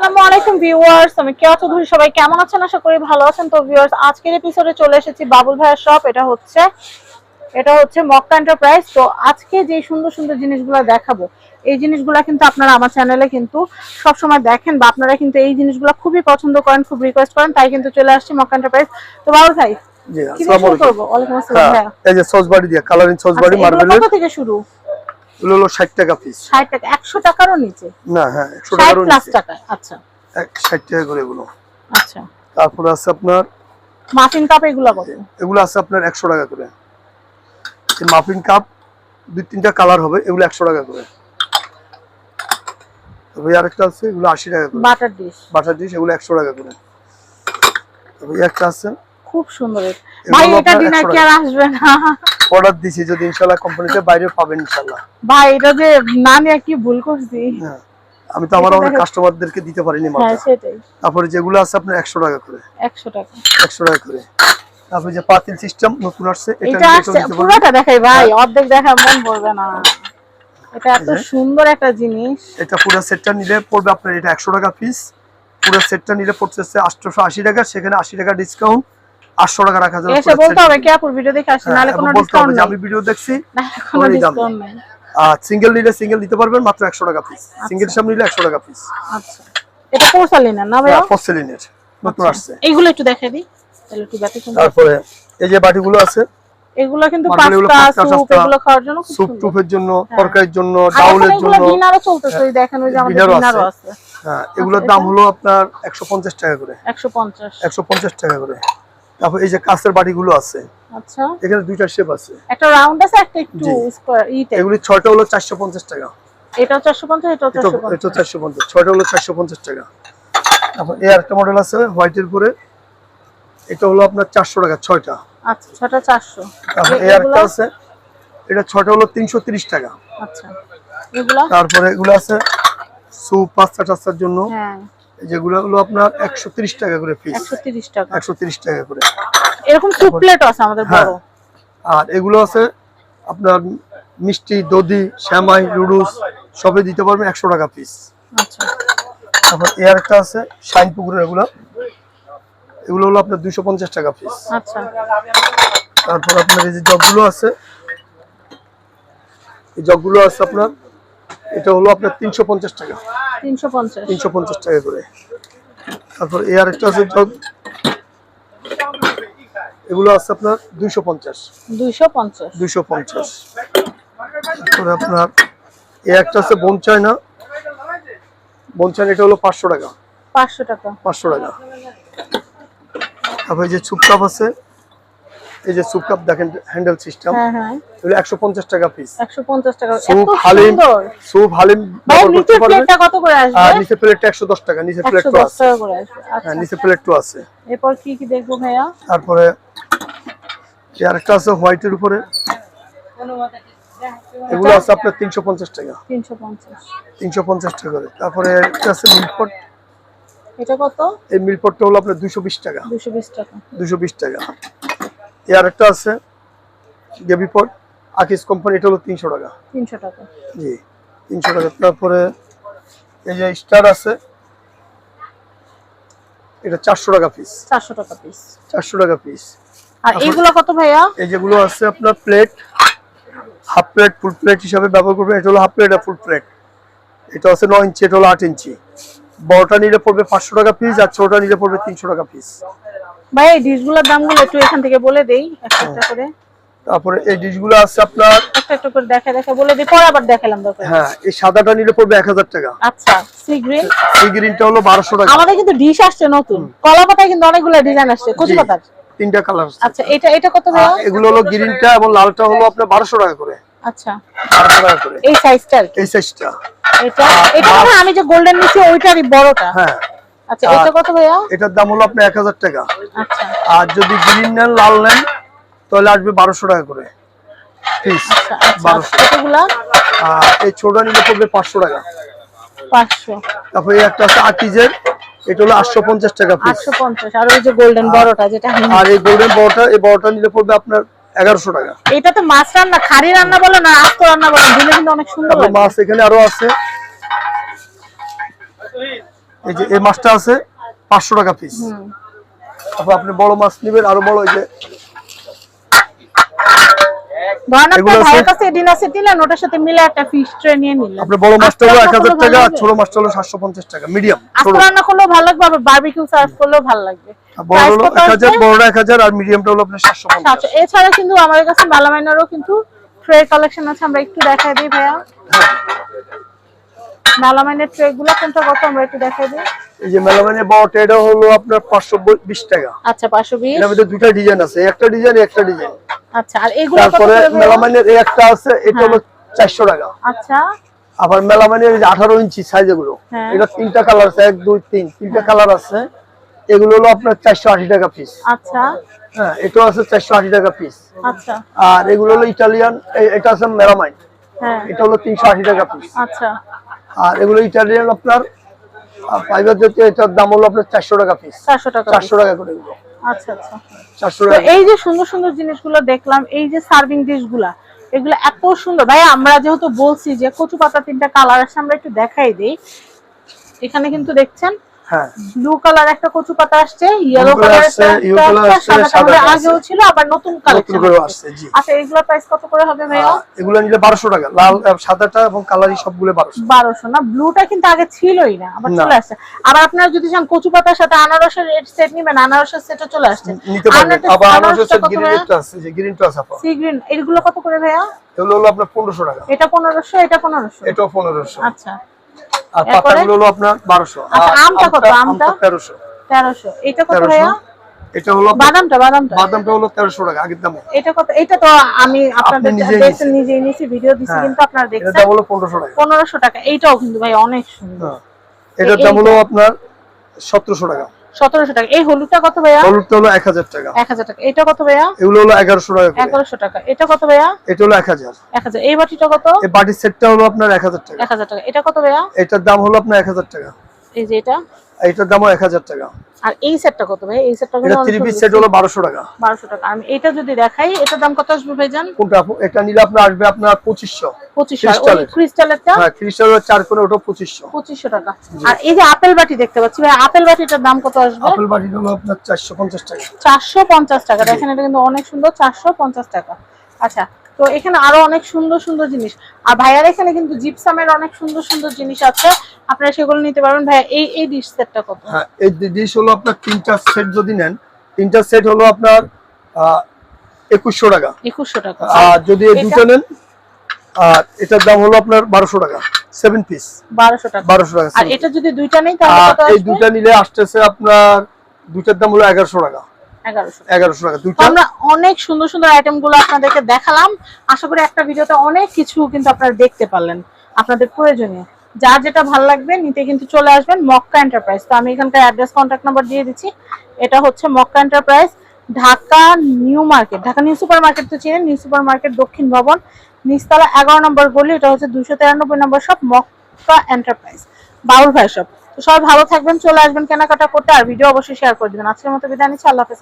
আসসালামু আলাইকুম ভিউয়ার্স আমি কেয়া চৌধুরী সবাই কেমন আছেন? আশা করি ভালো আছেন। তো ভিউয়ার্স আজকের এপিসোডে চলে এসেছি বাবুল ভাইয়ের শপ এটা হচ্ছে এটা হচ্ছে মক্কা এন্টারপ্রাইজ তো আজকে যে সুন্দর সুন্দর জিনিসগুলো দেখাবো এই জিনিসগুলো কিন্তু আপনারা আমার চ্যানেলে কিন্তু সব সময় দেখেন বা আপনারা কিন্তু এই জিনিসগুলো খুবই পছন্দ করেন খুব রিকোয়েস্ট করেন তাই কিন্তু চলে আসছি মক্কা এন্টারপ্রাইজ তো বাবুল ভাই হ্যাঁ ভাইয়া এই যে সস বাড়ি দিয়ে কালারিং সস বাড়ি আচ্ছা, মার্বেলের থেকে শুরু? এগুলো হলো 60 টাকা পিস ষাট টাকা একশো টাকারও নিচে? না হ্যাঁ 100 ষাট টাকারও প্লাস টাকা আচ্ছা। এক 60 টাকা করে এগুলো। আচ্ছা। তারপরে আছে আপনার মাফিন কাপ এগুলো কত? এগুলো আছে আপনার 100 টাকা করে। এই মাফিন কাপ দুই তিনটা কালার হবে এগুলো 100 টাকা করে। তবে আরেকটা আছে এগুলো 80 টাকা করে। বাটার ডিশ বাটার ডিশ এগুলো 100 টাকা করে। তবে একটা আছে। খুব সুন্দর। ভাই এটা ডিনার কি আর আসবে না? অর্ডার দিছি যদি ইনশাআল্লাহ কোম্পানিতে বাইরে পাবেন ইনশাআল্লাহ ভাই এটা যে না নিয়ে কি ভুল করছি। হ্যাঁ আমি তো আমার অনেক কাস্টমারদেরকে দিতে পারিনি হ্যাঁ সেটাই। তারপরে যেগুলো আছে আপনার 100 টাকা করে। একশো টাকা। একশো টাকা করে। তারপরে যে পাতিল সিস্টেম নতুন আসছে এটা পুরোটা দেখাই ভাই অর্ধেক দেখা মন পড়বে না। এটা এত হ্যাঁ। সুন্দর একটা জিনিস। এটা পুরো সেটটা নিলে পড়বে আপনার এটা একশো টাকা পিস পুরো সেটটা নিলে পড়তেছে আটশোশো আশি টাকা সেখানে আশি টাকা ডিসকাউন্ট আটশো টাকা রাখা যাবে এসে বলতে হবে কি আপুর ভিডিও দেখে আসছি নাহলে কোনো ডিসকাউন্ট নেই। আমি ভিডিও দেখছি কোনো ডিসকাউন্ট নেই। আর সিঙ্গেল নিলে সিঙ্গেল পারবেন মাত্র একশো টাকা পিস সিঙ্গেল সামনে নিলে একশো টাকা পিস আচ্ছা। এটা পোর্সালিনের না ফসেলিনের নতুন আসছে। এইগুলো একটু দেখাই দিই। তাহলে একটু ব্যতিক্রম তারপরে এই যে বাটিগুলো আছে এগুলো কিন্তু পাস্তা পাস্তা, স্যুপ এগুলো খাওয়ার জন্য স্যুপ টুপের জন্য হ্যাঁ। তরকারির জন্য ডাউলের জন্য। ডিনারও চলতেছে ওই দেখেন ওই যে আমাদের ডিনারও ডিনারও আছে। আছে। হ্যাঁ এগুলোর আচ্ছা, দাম হলো আপনার একশো পঞ্চাশ টাকা করে। টাকা করে। তারপর এই যে কাঁচের বাটিগুলো আছে আচ্ছা। এখানে দুইটা শেপ আছে। একটা রাউন্ড আছে একটা একটু। স্কোয়ার এগুলি ছয়টা হলো চারশো পঞ্চাশ টাকা। এটা চারশো পঞ্চাশ এটা এটা চারশো এটা পঞ্চাশ চারশো পঞ্চাশ ছয়টা হলো চারশো পঞ্চাশ টাকা। তারপর এই আরেকটা মডেল আছে হোয়াইটের উপরে। এটা হলো আপনার চারশো টাকা ছয়টা। আচ্ছা ছটা চারশো। তারপর এই আরেকটা আছে এটা ছয়টা হলো তিনশো তিরিশ টাকা। আচ্ছা। এগুলা? তারপরে এগুলো আছে স্যুপ পাস্তা টাস্তার জন্য। হ্যাঁ। যেগুলো হলো আপনার একশো তিরিশ টাকা করে পিস একশো তিরিশ টাকা। একশো তিরিশ টাকা করে। এরকম স্যুপ প্লেট আছে আমাদের হ্যাঁ। বড়। আর এগুলো আছে আপনার মিষ্টি দধি শ্যামাই লুডুস সবে দিতে পারবেন একশো টাকা পিস আচ্ছা। তারপর এ আরেকটা আছে শাইন পুকুরের এগুলো। এগুলো হলো আপনার দুইশো পঞ্চাশ টাকা পিস আচ্ছা। তারপর আপনার এই যে জগগুলো আছে এই জগগুলো আছে আপনার এটা হলো আপনার তিনশো পঞ্চাশ টাকা। তিনশো পঞ্চাশ। টাকা করে। তারপর এ আরেকটা আছে এগুলো আছে আপনার দুইশো পঞ্চাশ। দুইশো পঞ্চাশ। দুইশো পঞ্চাশ। তারপরে আপনার এ একটা আছে বনচায়না বনচায়না এটা হলো পাঁচশো টাকা। পাঁচশো টাকা। পাঁচশো টাকা। তারপরে যে সুপকাপ আছে এই যে সুপ কাপ দেখেন হ্যান্ডেল সিস্টেম হ্যাঁ হ্যাঁ। এগুলো একশো পঞ্চাশ টাকা পিস একশো পঞ্চাশ টাকা। এত স্যুপ হালিম সুন্দর। স্যুপ হালিম পারবেন। প্লেটটা কত করে আসবে? আর নিচে প্লেটটা একশো দশ টাকা নিচে প্লেট তো আছে। টাকা করে আসবে। হ্যাঁ আচ্ছা নিচে প্লেট তো আছে। এরপর কি কি দেখব ভাইয়া? তারপরে আরেকটা আছে হোয়াইটের উপরে এগুলো আছে আপনার তিনশো পঞ্চাশ টাকা। তিনশো পঞ্চাশ। তিনশো পঞ্চাশ টাকা করে। তারপরে একটা আছে মিল্কপট। এটা কত? এই মিল্কপটটা হলো আপনার দুশো বিশ টাকা। দুশো বিশ টাকা। দুশো বিশ টাকা। আরেকটা আছে গেবি পট আকিস কোম্পানি এটা হলো তিনশো টাকা। তিনশো টাকা। জি তিনশো টাকা। তারপরে এই যে স্টার আছে এটা চারশো টাকা পিস চারশো টাকা পিস চারশো টাকা পিস আর এইগুলো কত ভাইয়া? এই যেগুলো আছে আপনার plate half plate full plate হিসাবে ব্যবহার করবেন। এটা হলো হাফ প্লেট আর ফুল প্লেট এটা আছে নয় ইঞ্চি এটা হলো আট ইঞ্চি। বড়টা নিলে পড়বে পাঁচশো টাকা পিস আর ছোটটা নিলে পড়বে তিনশো টাকা পিস ভাই এই ডিশগুলোর দামগুলো একটু এখান থেকে বলে দেই একটা একটা করে। তারপরে এই ডিশগুলো আছে আপনার একটা একটা করে দেখা দেখা বলে দিই পরে আবার দেখালাম দরকার। হ্যাঁ এই সাদাটা নিলে পড়বে এক হাজার টাকা। আচ্ছা সি গ্রিন এই গ্রিনটা হলো বারোশো টাকা। আমাদের কিন্তু ডিশ আসছে নতুন। কলা পাতায় কিন্তু অনেকগুলো ডিজাইন আসছে। কচু পাতার? তিনটা কালার আচ্ছা এটা এটা কত ভাইয়া এগুলো হলো গ্রিনটা এবং লালটা হলো আপনার বারোশো টাকা করে। আচ্ছা। বারোশো টাকা করে। এই সাইজটা এই সাইজটা এটা এটা আমি যে গোল্ডেন নিচ্ছি ওইটারই বড়টা। হ্যাঁ। আচ্ছা এটা কত ভাইয়া? এটার দাম হলো এক হাজার টাকা। আচ্ছা। আর যদি গ্রিন নেন লাল নেন তাহলে আসবে বারোশো টাকা করে। পিস আচ্ছা কতগুলা? এই ছোটা নিলে পড়বে পাঁচশো টাকা। পাঁচশো। তারপরে এই একটা আছে আকিজের এটা হলো আটশো পঞ্চাশ টাকা পিস আর ওই যে গোল্ডেন বড়টা যেটা আর এই গোল্ডেন বড়টা এই বড়টা নিলে পড়বে আপনার এগারোশো টাকা। এটা তো মাছ রান্না খারি রান্না বলো না আস্ত রান্না বলো দিলে কিন্তু অনেক সুন্দর মাছ এখানে আরও আছে। এই যে এই মাছটা আছে পাঁচশো টাকা পিস তারপর আপনি বড় মাছ নেবেন আরও বড় এই যে বড় মাছটা হলো এক হাজার টাকা ছোট মাছটা হলো সাতশো পঞ্চাশ টাকা মিডিয়াম রান্না করলেও ভালো লাগবে আবার বারবিকিউ সার্ভ করলেও ভালো লাগবে। বড় হলো এক হাজার বড়টা এক হাজার আর মিডিয়ামটা হলো আপনার সাতশো পঞ্চাশ। এছাড়া কিন্তু আমাদের কাছে মেলামাইনারও কিন্তু ট্রে কালেকশন আছে আমরা একটু দেখাই দিই ভাইয়া। মেলামাইনের ট্রে গুলো কোনটা কত আমরা একটু দেখাই দিই? এই যে এটা হলো আপনার পাঁচশো বিশ টাকা। আচ্ছা পাঁচশো বিশ। এটার মধ্যে দুটা ডিজাইন আছে একটা ডিজাইন একটা ডিজাইন। আচ্ছা আর এগুলো তারপরে? মেলামানের এই একটা আছে এটা হলো চারশো টাকা। আচ্ছা। আবার মেলামানের এই যে আঠারো ইঞ্চি সাইজ এগুলো হ্যাঁ। এটা তিনটা কালার আছে এক দুই তিন তিনটা কালার আছে। এগুলো হলো আপনার চারশো আশি টাকা পিস আচ্ছা। হ্যাঁ এটাও আছে চারশো আশি টাকা পিস আচ্ছা। আর এগুলো হলো ইটালিয়ান এটা আছে মেলামাইন। হ্যাঁ। এটা হলো তিনশো আশি টাকা পিস আচ্ছা। আর এগুলো ইটালিয়ান আপনার ফাইবার জাতীয় এটার দাম হলো আপনার চারশো টাকা পিস চারশো টাকা চারশো টাকা করে এগুলো। আচ্ছা আচ্ছা। চারশো টাকা এই যে সুন্দর সুন্দর জিনিসগুলো দেখলাম এই যে সার্ভিং ডিশগুলা এগুলো এত সুন্দর। ভাই আমরা যেহেতু বলছি যে কচু পাতা তিনটা কালার আছে আমরা একটু দেখাই দিই। এখানে কিন্তু দেখছেন হ্যাঁ। ব্লু কালার একটা কচু পাতা আসছে ইয়েলো কালার আসছে, সাদা আগেও ছিল আবার নতুন নতুন কালেকশন আসছে। জি। আচ্ছা এগুলোর প্রাইস কত করে হবে ভাইয়া? আহ, এগুলো নিলে বারোশো টাকা লাল সাদাটা এবং কালারি সবগুলো বারোশো। বারোশো না ব্লুটা কিন্তু আগে ছিলই না আবার চলে আসছে। আবার আপনারা যদি চান কচু পাতার সাথে আনারসের রেড সেট নিবেন আনারসের সেটও চলে আসছে। নিতে পারবেন। আবার আমার আনারসটা কত গ্রিন ভাইয়া? একটা আছে যে গ্রিনটা আছে আপা সি গ্রিন এগুলো কত করে ভাইয়া? এগুলো হলো আপনার পনেরোশো টাকা। এটা পনেরোশো এটা পনেরোশো। এটাও পনেরোশো। আচ্ছা। আর পাতাগুলো হলো আপনার 1200 আচ্ছা, আমটা কত? আমটা? তেরোশো। তেরোশো। এটা কত ভাইয়া? এটা হলো বাদামটা বাদামটা? বাদামটা হলো 1300 টাকা আগের দাম এটা কত? এটা তো আমি আপনাদের দেখছেন নিছি ভিডিও দিছি হ্যাঁ। কিন্তু আপনারা দেখছেন। এটা হলো পনেরোশো টাকা। পনেরোশো টাকা। এইটাও কিন্তু ভাই অনেক সুন্দর। এটা এটার দাম হলো আপনার সতেরোশো টাকা। সতেরোশো টাকা। এই হলুদটা কত ভাইয়া? হলুদটা হলো এক হাজার টাকা। এক হাজার টাকা। এটা কত ভাইয়া? এগুলো হলো এগারোশো টাকা করে। এগারোশো টাকা। এটা কত ভাইয়া? এটা হলো এক হাজার। এক হাজার। এই বাটিটা কত? এই বাটির সেটটা হলো আপনার এক হাজার টাকা। এক হাজার টাকা। এটা কত ভাইয়া? এটার দাম হলো আপনার এক হাজার টাকা। এই যে এটা। এটার দামও এক হাজার টাকা। আর এই সেটটা কত ভাই? এই সেটটা এটা থ্রি পিস সেট হলো বারোশো টাকা। বারোশো টাকা। আমি এটা যদি দেখাই এটার দাম কত আসবে ভাইজান? কোনটা? এটা নিলে আপনার আসবে আপনার পঁচিশশো। পঁচিশশো। আর ওই ক্রিস্টালের। ক্রিস্টালেরটা হ্যাঁ খ্রিস্টাল চার করে ওটা পঁচিশশো। পঁচিশশো টাকা। আর এই যে আপেল বাটি দেখতে পাচ্ছি ভাই আপেল বাটিটার দাম কত আসবে? আপেল বাটি হলো আপনার চারশো পঞ্চাশ টাকা। চারশো পঞ্চাশ টাকা। দেখেন এটা কিন্তু অনেক সুন্দর চারশো পঞ্চাশ টাকা। আচ্ছা তো এখানে আরও অনেক সুন্দর সুন্দর জিনিস। আর ভাইয়ার এখানে কিন্তু জিপসামের অনেক সুন্দর সুন্দর জিনিস আছে। আপনারা সেগুলো নিতে পারবেন। ভাইয়া এই এই ডিশ সেটটা কত? হ্যাঁ এই ডিশ হলো আপনার তিনটা সেট যদি নেন তিনটা সেট হলো আপনার একুশশো টাকা। একুশশো টাকা। আর যদি এই দুটো নেন আর এটার দাম হলো আপনার বারোশো টাকা সেভেন পিস বারোশো টাকা। বারোশো টাকা আর এটা যদি দুইটা নেই তাহলে এই দুটা নিলে আসতেছে আপনার দুটার দাম হলো এগারোশো টাকা। এগারোশো এগারোশো টাকা। দুইটা? তো আমরা অনেক সুন্দর সুন্দর আইটেমগুলো আপনাদেরকে দেখালাম। আশা করি একটা ভিডিওতে অনেক কিছু কিন্তু আপনারা দেখতে পারলেন। আপনাদের প্রয়োজনীয়। যার যেটা ভালো লাগবে নিতে কিন্তু চলে আসবেন মক্কা এন্টারপ্রাইজ তো আমি এখানকার অ্যাড্রেস কন্ট্যাক্ট নাম্বার দিয়ে দিচ্ছি। এটা হচ্ছে Makka enterprise Dhaka new market. Dhaka new super market তো চিনেন? নিউ সুপার মার্কেট দক্ষিণ ভবন। নিচতলা এগারো নম্বর গলি এটা হচ্ছে দুশো তিরানব্বই নম্বর শপ মক্কা এন্টারপ্রাইজ বাউল ভাই শপ সবাই ভালো থাকবেন, চলে আসবেন কেনাকাটা করতে, আর ভিডিও অবশ্যই শেয়ার করে দেবেন। আজকের মতো বিদায় নিচ্ছি, আল্লাহ হাফেজ